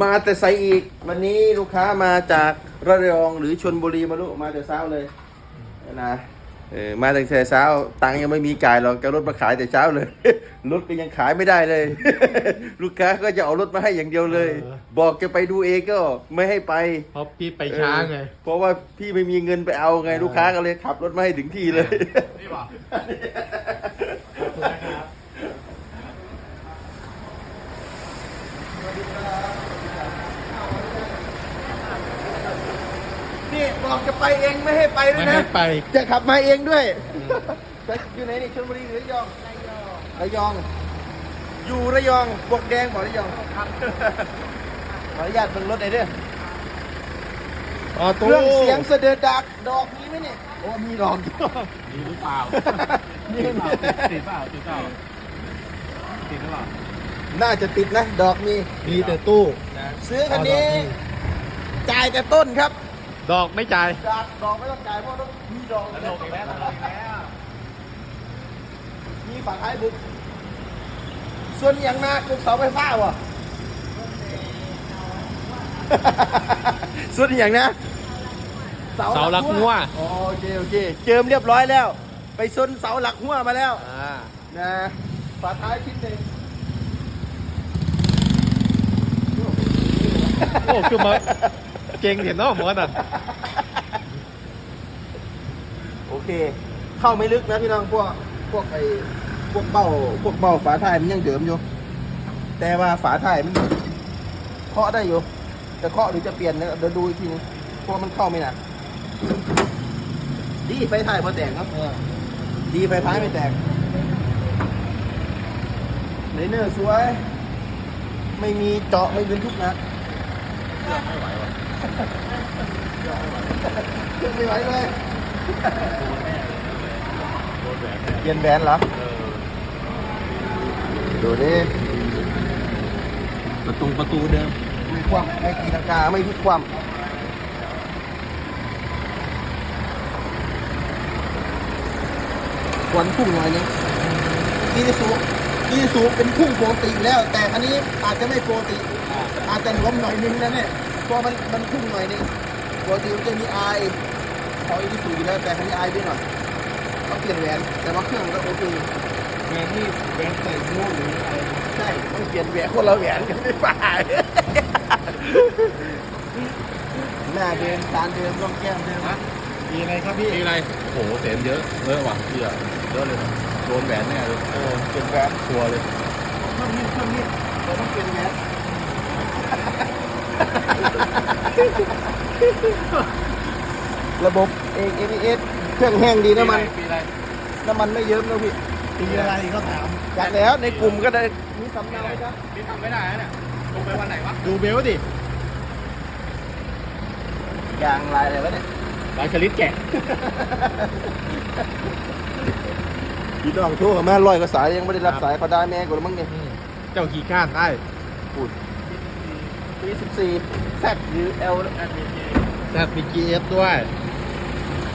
มาแต่ไซอีก วันนี้ลูกค้ามาจากระยองหรือชนบุรีมาลูกมาแต่เช้าเลยนะเออมาตั้งแต่เช้า ตังค์ยังไม่มีจ่ายหรอกจะรถมาขายแต่เช้าเลย รถก็ยังขายไม่ได้เลย ลูกค้าก็จะเอารถมาให้อย่างเดียวเลยเออบอกจะไปดูเองก็ไม่ให้ไปเพราะพี่ไปช้าไงเออเพราะว่าพี่ไม่มีเงินไปเอาไงเออลูกค้าก็เลยขับรถมาให้ถึงที่เลยนี่บอก นี่ บอกจะไปเองไม่ให้ไปด้วไม่ยนะให้ไป จะขับมาเองด้วยแต่อยู่ไหนนี่ชลบุรีหรือระยองระยองอยู่ระยองบวกแดงบอกระยองครับขออนุญาตเบิ่งรถหน่อยเด้ออ๋อเคตู้รื่องเสียงเสด็จดักดอกมีไหมเนี่ยโอ้มีดอกอยู่มีหรือเปล่านี่ติดเปล่าติดเปล่าติดหรือเปล่าน่าจะติดนะ ดอกมี มีแต่ตู้ซื้อคันนี้ จ่ายแต่ต้นครับ ดอกไม่จ่ายดอกดอกไม่ต้องจ่ายเพราะต้องมีดอกแล้ว มีฝาท้ายบุกส่วนอย่างหนากุกเสาไฟฟ้าวะ ส่วนอย่างนะเสาหลักหัว อ๋อโอเคโอเค เจิมเรียบร้อยแล้ว ไปซนเสาหลักหัวมาแล้ว อ่า นะฝาท้ายชิ้นหนึ่งโอ้คือมา เก่งเห็นเนาะหมอน่ะโอเค เข้าไม่ลึกนะพี่น้องพวกพวกไอ้พวกเบ้าพวกเบ้าฝาท้ายมันยังเดิมอยู่ แต่ว่าฝาท้ายมันเคาะได้อยู่จะเคาะหรือจะเปลี่ยนเนี่ยเดี๋ยวดูอีกทีนึงเพราะมันเข้าไม่หนักดีไฟท้ายพอแตกครับดีไฟท้ายไม่แตกเลเนอร์สวย ไม่มีเจาะไม่เป็นทุกนะเครื่องไม่ไหววะเครื่อง ไม่ไหวเลยเย็นแบนเหรอดูดิประตูประตูเดิมไม่คว่ำไม่ตีลังกาไม่พลิกคว่ำควันพุ่งหน่อยนึงอีซูอีซูเป็นพุ่งปกติแล้ว แต่อันนี้อาจจะไม่ปกติอาจจะล้มหน่อยนึงนะเนี่ย เพราะมันมันพุ่งหน่อยนึงปกติมันจะมีไอของอีซูอยู่แล้วแต่อันนี้ไอด้วยหน่อยเขาเปลี่ยนแหวนแต่ว่าเครื่องก็โอเคแมนนี่แบนใส่ม่วงหรืออะไรใช่ต้องเปลี่ยนแหวนคนละแหวนกันไม่ป่าหน้าเดิมตาเดิมร่องแก้มเดิมมีอะไรครับพี่มีอะไรโอ้โหเสียเยอะเยอะว่ะพี่อะเยอะเลยนะโดนแหวนแน่เลยเออเปลี่ยนแหวนชัวร์เลยเครื่องนี้เครื่องนี้เราต้องเปลี่ยนแหวน ระบบ ABS เครื่องแห้งดีน้ำมันปีอะไรน้ำมันไม่เยิ้มนะพี่ปีอะไรก็ถามจากแล้วในกลุ่มก็ได้มีสำเนาครับพี่ทำไม่ได้นะเนี่ยลงไปวันไหนวะดูเบลดิยางลายอะไรวะเนี่ยลายชลิดแกะพี่น้องโทรมาลอยก็สายยังไม่ได้รับสายเขาได้แม่กูแล้วมั้งเนี่ยเจ้าขี่ข้านได้พูด ปี14 Z หรือ L นะแซดมีจีเอฟด้วย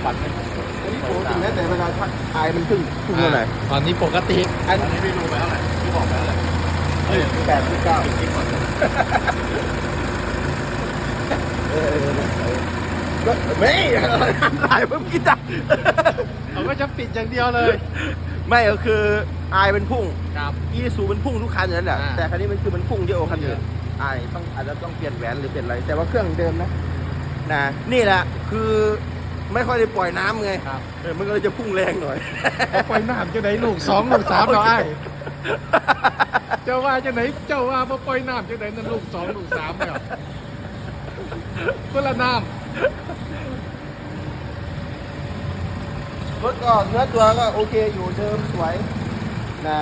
ปัดไม่อันนี้ปกตินะแต่เวลาทักทายมันขึ้นขึ้นเท่าไหร่ตอนนี้ปกติอันอันนี้พี่ดูไปเท่าไหร่พี่บอกไปเท่าไหร่เอ้ยแปดสิบเก้าคิดก่อนเออเออเออก็ไม่ถ่ายเพิ่มกินจังเขาก็จะปิดอย่างเดียวเลยไม่ก็คืออายเป็นพุ่งครับอีซูเป็นพุ่งทุกคันอยู่นั่นแหละอ่าแต่คันนี้มันคือมันพุ่งเยอะกว่าคันอื่น อายต้องอาจจะต้องเปลี่ยนแหวนหรือเปลี่ยนอะไร แต่ว่าเครื่องเดิมนะนะนี่แหละคือไม่ค่อยได้ปล่อยน้ำไงครับ เออมันก็เลยจะพุ่งแรงหน่อยเขาปล่อยน้ำจะไหนลูกสองลูกสามเหรอไอ้เจ้าว่าจะไหนเจ้าว่ามาปล่อยน้ำจะไหนนั่นลูกสองลูกสามเหรอคนละน้รถก็เนื้อตัวก็โอเคอยู่เดิมสวยนะ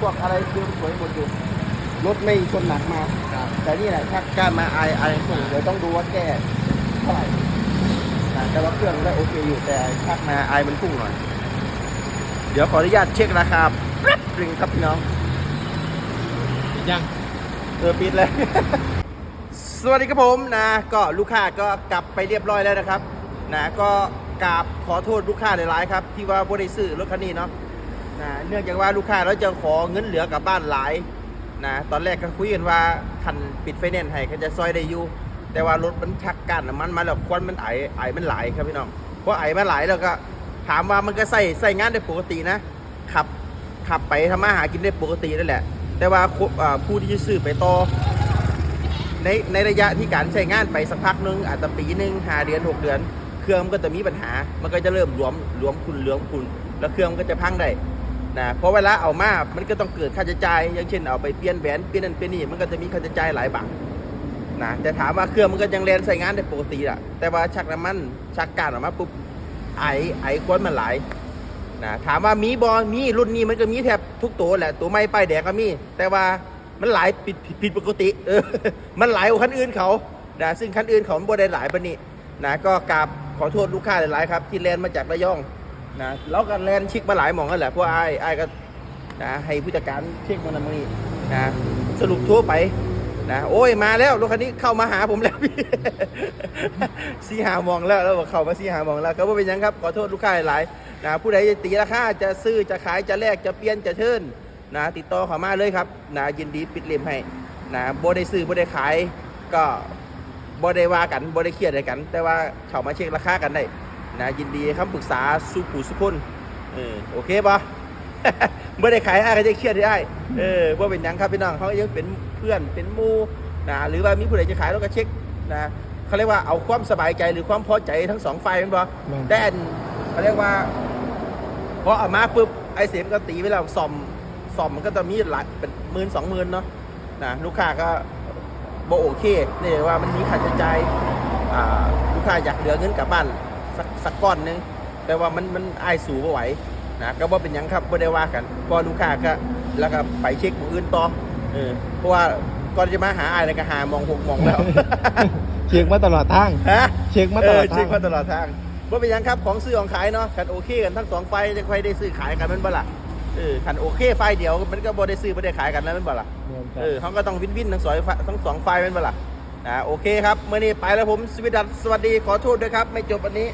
พวกอะไรเดิมสวยหมดอยู่ รถไม่ชนหนักมาำครับ แต่นี่แหละถ้ากล้ามาไอไอส่งเดี๋ยวต้องดูว่าแก้เท่าไหร่นะแต่ว่าเครื่องได้โอเคอยู่แต่ชักมาไอมันพุ่งหน่อย เดี๋ยวขออนุญาตเช็คราคาแป๊บหนึงครับพี่น้อง ยัง เออปิดเลย สวัสดีครับผมนะ ก็ลูกค้าก็กลับไปเรียบร้อยแล้วนะครับ นะก็กราบขอโทษลูกค้าหลายๆครับ ที่ว่าบริซื้อรถคันนี้เนาะนะเนื่องจากว่าลูกค้าเราจะขอเงินเหลือกลับบ้านหลาย นะตอนแรกก็คุยกันว่าคันปิดไฟแนนซ์ให้ก็จะซอยได้อยู่แต่ว่ารถมันชักกันมันมาแล้วควันมันไอไอมันไหลครับพี่น้องเพราะไอมันไหลแล้วก็ถามว่ามันก็ใส่ใส่งานได้ปกตินะขับขับไปทำมาหากินได้ปกตินั่นแหละ แต่ว่าผู้ที่จะซื้อไปต่อในในระยะที่การใช้งานไปสักพักหนึงอาจจะปีหนึ่งหาเดือนหกเดือน เครื่องก็จะมีปัญหา มันก็จะเริ่มหลวมหลวมคุณเหลืองคุณ แล้วเครื่องก็จะพังได้ นะเพราะเวลาเอามา มันก็ต้องเกิดค่าใช้จ่ายอย่างเช่นเอาไปเปลี่ยนแหวนเปลี่ยนนั่นเปลี่ยนนี่มันก็จะมีค่าใช้จ่ายหลายบาทนะแต่ถามว่าเครื่องมันก็ยังเรียนใช้งานได้ปกติอะแต่ว่าชักน้ำมันชักการออกมาปุ๊บไอไอควนมันหลายนะถามว่ามีบอมีรุ่นนี้มันก็มีแทบทุกตัวแหละตัวไม่ป้ายแดงก็มี แต่ว่ามันหลายผิดผิดปกติเออมันหลายกว่าคันอื่นเขานะซึ่งคันอื่นเขาบ่ได้หลายปานนี้นะก็กราบขอโทษลูกค้าหลายๆครับ ที่แลนมาจากระยอง นะแล้วก็แลนชิกมาหลายหมองนั่นแหละเพราะไอ้ไอ้ายก็นะให้ผู้จัดการเช็คมันมานี่นะสรุปทั่วไปนะโอ้ยมาแล้วรถคันนี้เข้ามาหาผมแล้วพี่ซีหามองแล้วแล้วบอกเข้ามาซีหามองแล้วก็บ่เป็นยังครับขอโทษลูกค้าหลายนะผู้ใดจะตีราคาจะซื้อจะขายจะแลกจะเปลี่ยนจะเชิญนะติดต่อเข้ามาเลยครับนะยินดีปิดเล่มให้นะบ่ได้ซื้อบ่ได้ขายก็บ่ได้ว่ากันบ่ได้เครียดอะไรกัน แต่ว่าเข้ามาเช็คราคากันได้ นะยินดีคำปรึกษาสู่ผู้สุคนเออโอเคปะบ่ได้ขายอ้ายก็จะเครียดได้เออบ่เป็นหยังครับพี่น้องเขายังเป็นเพื่อนเป็นหมู่นะหรือว่ามีผู้ใดจะขายเราก็เช็คนะเขาเรียกว่าเอาความสบายใจหรือความพอใจทั้งสองฝ่ายเป็นบ่แม่นแต่อันเขาเรียกว่าพอเอามาปุ๊บไอเสียมก็ตีไปแล้วซ่อมซ่อมมันก็จะมีหลายเป็นหมื่นสองหมื่นเนาะนะลูกค้าก็บ่โอเคนี่ว่ามันมีค่าใช้จ่ายอ่าลูกค้าอยากเหลือเงินกลับบ้าน สักสักก้อนหนึงแต่ว่ามันมันอายสูบ่ไหวนะก็บ่เป็นหยังครับบ่ได้ว่ากันพอลูกค้าก็แล้วก็ไปเช็คหมู่อื่นต่อเออเพราะว่าก่อนจะมาหาอายเนี่ยก็หามองหกมองแล้ว เช็คมาตลอดทาง ฮะ เช็คมาตลอดเเช็ทาคงมาตลอดทางว่าเป็นหยังครับของซื้อของขายเนาะขันโอเคกันทั้งสองไฟล์จะค่อยได้ซื้อขายกันแมันบ่ล่ะเออขันโอเคไฟล์เดียวมันก็บ่ได้ซื้อบ่ได้ขายกันแล้วแมันบ่ล่ะเออเขาก็ต้องวินวินทั้งสองไฟล์ทั้งสองไฟล์แมันบ่ล่ะอ่าโอเคครับเมื่อนี้ไปแล้วผมสวิดัสสวัสดีขอโทษด้วยครับ ไม่จบวันนี้